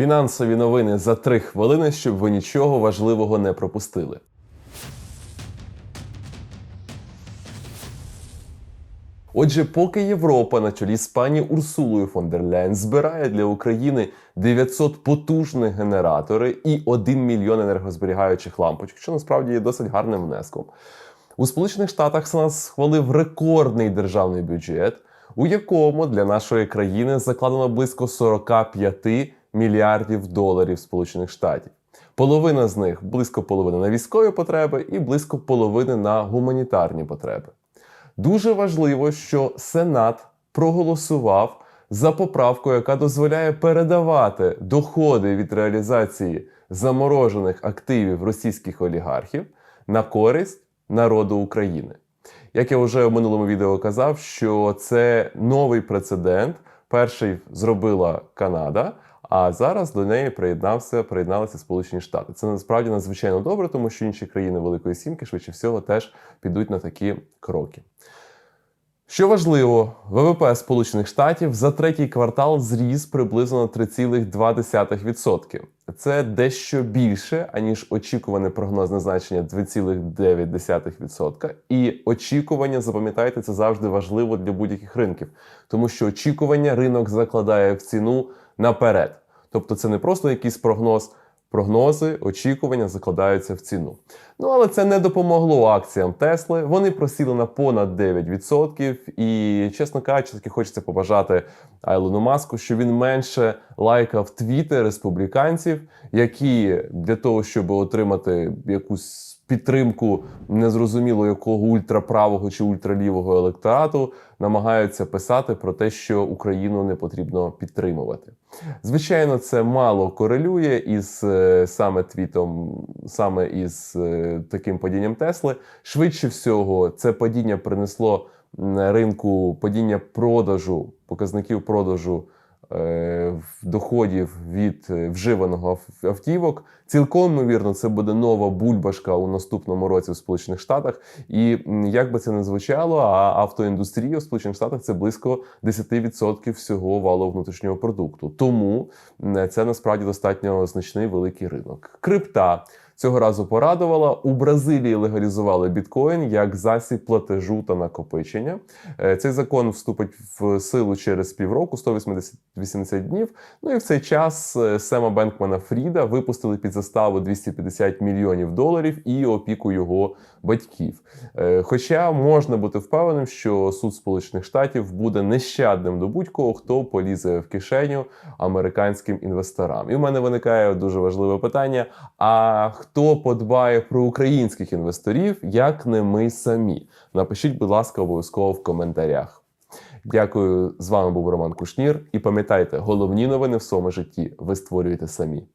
Фінансові новини за три хвилини, щоб ви нічого важливого не пропустили. Отже, поки Європа на чолі з пані Урсулою фон дер Ляйн збирає для України 900 потужних генератори і 1 мільйон енергозберігаючих лампочок, що насправді є досить гарним внеском. У Сполучених Штатах Сенат схвалив рекордний державний бюджет, у якому для нашої країни закладено близько 45 мільярдів доларів Сполучених Штатів. Половина з них близько половини на військові потреби і близько половини на гуманітарні потреби. Дуже важливо, що Сенат проголосував за поправку, яка дозволяє передавати доходи від реалізації заморожених активів російських олігархів на користь народу України. Як я вже в минулому відео казав, що це новий прецедент. Перший зробила Канада, а зараз до неї приєднався, приєдналися Сполучені Штати. Це насправді надзвичайно добре, тому що інші країни Великої Сімки швидше всього теж підуть на такі кроки. Що важливо, ВВП Сполучених Штатів за третій квартал зріс приблизно на 3,2%. Це дещо більше, аніж очікуване прогнозне значення 2,9%. І очікування, запам'ятайте, це завжди важливо для будь-яких ринків, тому що очікування ринок закладає в ціну наперед. Тобто це не просто якийсь прогноз. Прогнози, очікування закладаються в ціну. Ну але це не допомогло акціям Тесли. Вони просіли на понад 9%. І, чесно кажучи, таки хочеться побажати Айлону Маску, що він менше лайкав твіти республіканців, які для того, щоб отримати якусь підтримку незрозуміло якого ультраправого чи ультралівого електорату, намагаються писати про те, що Україну не потрібно підтримувати. Звичайно, це мало корелює із е, саме твітом, саме із е, таким падінням Тесли. Швидше всього, це падіння принесло ринку падіння продажу, показників продажу доходів від е, вживаного ав- автівок. Цілком ймовірно, це буде нова бульбашка у наступному році в Сполучених Штатах. І як би це не звучало, а автоіндустрія в Сполучених Штатах це близько 10% всього валового внутрішнього продукту. Тому це насправді достатньо значний великий ринок. Крипта цього разу порадувала. У Бразилії легалізували біткоін як засіб платежу та накопичення. Е, Цей закон вступить в силу через півроку, 180 днів. Ну і в цей час е, Сема Бенкмана Фріда випустили під заставу 250 мільйонів доларів і опіку його батьків. Е, Хоча можна бути впевненим, що суд Сполучених Штатів буде нещадним до будь-кого, хто полізе в кишеню американським інвесторам. І в мене виникає дуже важливе питання: а хто подбає про українських інвесторів, як не ми самі? Напишіть, будь ласка, обов'язково в коментарях. Дякую. З вами був Роман Кушнір. І пам'ятайте, головні новини в своєму житті ви створюєте самі.